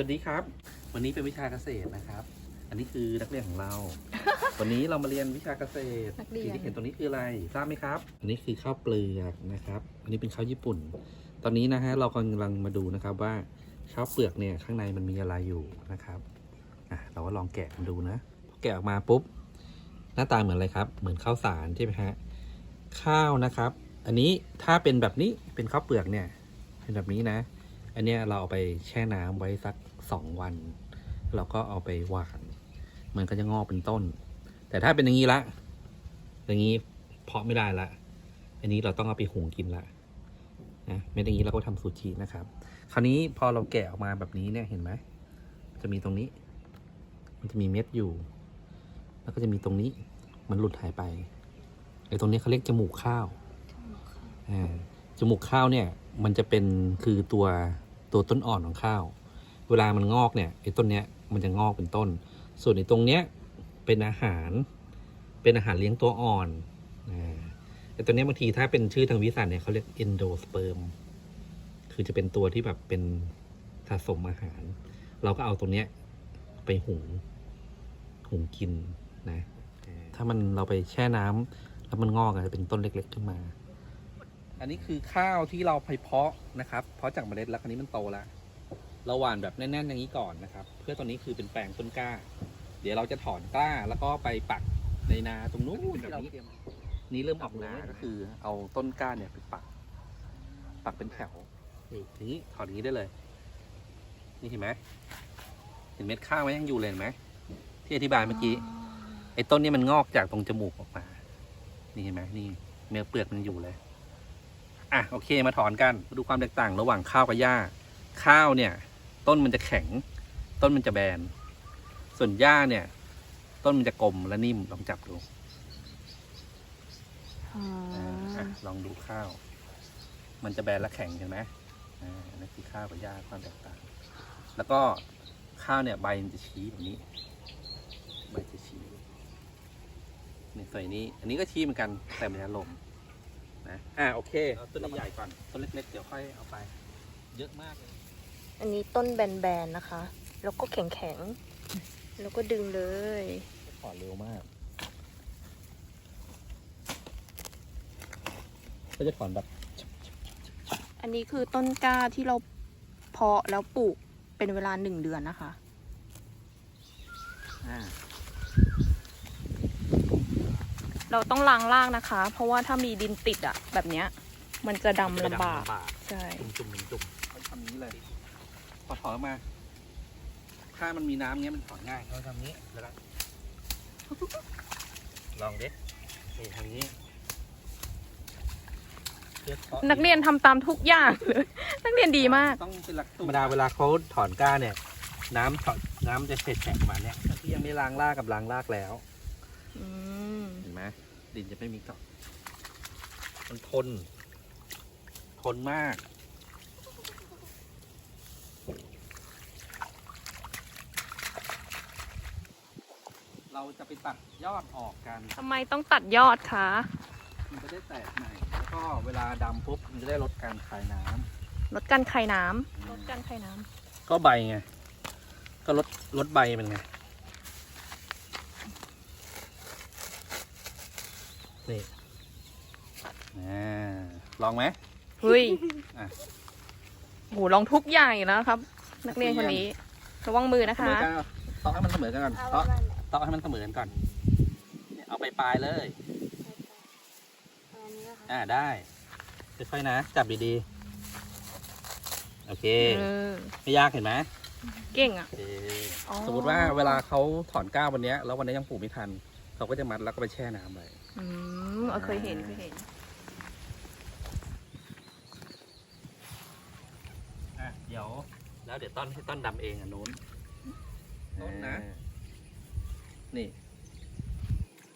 วัสดีครับ วันนี้เป็นวิชาเกษตรนะครับ อันนี้คือนักเรียนของเรา วันนี้เรามาเรียนวิชาเกษตรนักเรียน สิ่งที่เห็นตรงนี้คืออะไรทราบไหมครับ อันนี้คือข้าวเปลือกนะครับ อันนี้เป็นข้าวญี่ปุ่น ตอนนี้นะฮะเรากำลังมาดูนะครับว่าข้าวเปลือกเนี่ยข้างในมันมีอะไรอยู่นะครับอะเราก็ลองแกะมันดูนะพอแกะออกมาปุ๊บหน้าตาเหมือนอะไรครับ เหมือนข้าวสารใช่ไหมฮะข้าวนะครับ อันนี้ถ้าเป็นแบบนี้เป็นข้าวเปลือกเนี่ยเป็นแบบนี้นะ อันเนี้ยเราเอาไปแช่น้ำไว้สักสองวัน เราก็เอาไปหว่าน มันก็จะงอกเป็นต้น แต่ถ้าเป็นอย่างนี้ละ อย่างนี้เพาะไม่ได้ละ อันนี้เราต้องเอาไปหุงกินละนะไม่อย่างนี้เราก็ทำซูชินะครับ คราวนี้พอเราแกะออกมาแบบนี้เนี่ยเห็นไหมจะมีตรงนี้ มันจะมีเม็ดอยู่ แล้วก็จะมีตรงนี้ มันหลุดหายไปไอ้ตรงนี้เขาเรียกจมูกข้าวอ่า จมูกข้าวเนี่ยมันจะเป็นคือตัวตัวต้นอ่อนของข้าว เวลามันงอกเนี่ยไอ้ต้นเนี้ยมันจะงอกเป็นต้น ส่วนไอ้ตรงเนี้ยเป็นอาหารเป็นอาหารเลี้ยงตัวอ่อนอ่าไอ้ตัวเนี้ยบางทีถ้าเป็นชื่อทางวิทยาศาสตร์เนี่ยเขาเรียก endosperm คือจะเป็นตัวที่แบบเป็นสะสมอาหาร เราก็เอาตรงเนี้ยไปหุงหุงกินนะ ถ้ามันเราไปแช่น้ำแล้วมันงอกอะจะเป็นต้นเล็ก ๆ ขึ้นมา อันนี้คือข้าวที่เราไปเพาะนะครับ เพาะจากเมล็ดแล้วคราวนี้มันโตแล้วเราหว่านแบบแน่นๆอย่างนี้ก่อนนะครับ เพื่อตอนนี้คือเป็นแปลงต้นกล้า เดี๋ยวเราจะถอนกล้าแล้วก็ไปปักในนาตรงนู้นแบบนี้นี่เริ่มออกนาก็คือ เอาต้นกล้าเนี่ยไปปัก ปักเป็นแถวนี่ทีนี้ถอนอย่างนี้ได้เลย นี่เห็นไหมเห็นเม็ดข้าวไหมยังอยู่เลยเห็นไหมที่อธิบายเมื่อกี้ไอ้ต้นนี้มันงอกจากตรงจมูกออกมา นี่เห็นไหมนี่เนื้อเปลือกมันอยู่เลย อะโอเคมาถอนกันมาดูความแตกต่างระหว่างข้าวกับหญ้า ข้าวเนี่ย ต้นมันจะแข็ง ต้นมันจะแบน ส่วนหญ้าเนี่ย ต้นมันจะกลมและนิ่มลองจับดูอ๋ออ่าอะลองดูข้าว มันจะแบนและแข็งเห็นไหมอ่านั่นคือข้าวกับหญ้าความแตกต่าง แล้วก็ข้าวเนี่ยใบมันจะชี้แบบนี้ ใบจะชี้นี่ส่วนนี้ อันนี้ก็ชี้เหมือนกันแต่มันจะลม นะอ่าโอเคเอาต้นใหญ่ๆก่อนต้นเล็กๆเดี๋ยวค่อยเอาไป เยอะมากเลยอันนี้ต้นแบนๆนะคะ แล้วก็แข็งๆ แล้วก็ดึงเลยถอนเร็วมากก็จะถอนแบบ อันนี้คือต้นกล้าที่เราเพาะแล้วปลูกเป็นเวลาหนึ่งเดือนนะคะ อ่า เราต้องล้างล่างนะคะ เพราะว่าถ้ามีดินติดอะแบบเนี้ย มันจะดำลำบากใช่จุ่มจุ่มจุ่มเขาทำนี้เลยพอถอนออกมา ถ้ามันมีน้ำเงี้ยมันถอนง่ายเขาทำนี้แล้วก็ลองดินี่ทำนี้เพื่อพาะนักเรียนทำตามทุกอย่างเลย นักเรียนดีมาก ต้องเป็นหลักธรรมดาเวลาเขาถอนก้าเนี่ย น้ำถอนน้ำจะเฉดแฉะมาเนี่ยที่ยังไม่ล้างรากกับล้างรากแล้ว อืมเห็นไหมดินจะไม่มีเกาะมันทน ทนมาก เราจะไปตัดยอดออกกัน ทำไมต้องตัดยอดคะ มันจะได้แตกใหม่แล้วก็เวลาดำปุ๊บ มันจะได้ลดการคายน้ลดการไข่น้ำำลดการไข่น้ำก็ใบไง ก็ลดลดใบมันไง นี่อ่าลองไหมเฮ้ยอะโหลองทุกอย่างอยู่แล้วครับ นักเรียนคนนี้ระวังมือนะเสคะมอกันต้องให้มันเสมอกันก่อนเตาะเตาะให้มันเสมอกันก่อนเนี่ยเอาไปปลายๆเลย อ่าได้ค่อยๆนะ จับดีๆโอเค เออ ไม่ยากเห็นไหมเก่งอะ โอเคอ๋อ สมมติว่าเวลาเขาถอนก้าววันเนี้ยแล้ววันนี้ยังปลูกไม่ทัน เขาก็จะมัดแล้วก็ไปแช่น้ำไว้ อืมเออเคยเห็นเคยเห็น อะเดี๋ยว แล้วเดี๋ยวต้นให้ต้นดำเองอะนู้นต้นนะนี่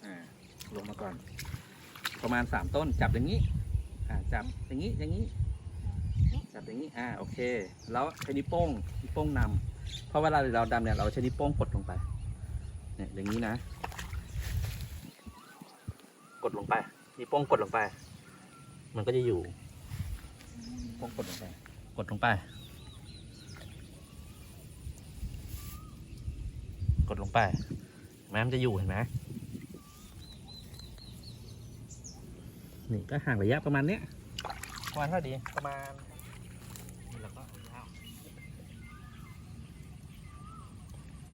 อ่า ลงมาก่อน ประมาณสามต้นจับอย่างนี้ อ่า จับอย่างนี้อย่างนี้ จับอย่างนี้ อ่า โอเค แล้วใช้นิ้วโป้งนิ้วโป้งนำเพราะเวลาเราดำเนี่ยเราใช้นิ้วโป้งกดลงไป เนี่ยอย่างนี้นะ กดลงไปมีโป้งกดลงไป มันก็จะอยู่โป้งกดลงไปกดลงไป กดลงไปเห็นไหมันจะอยู่เห็นไหมนี่ก็ห่างระยะประมาณเนี้ยประมาณเท่าดีประมาณ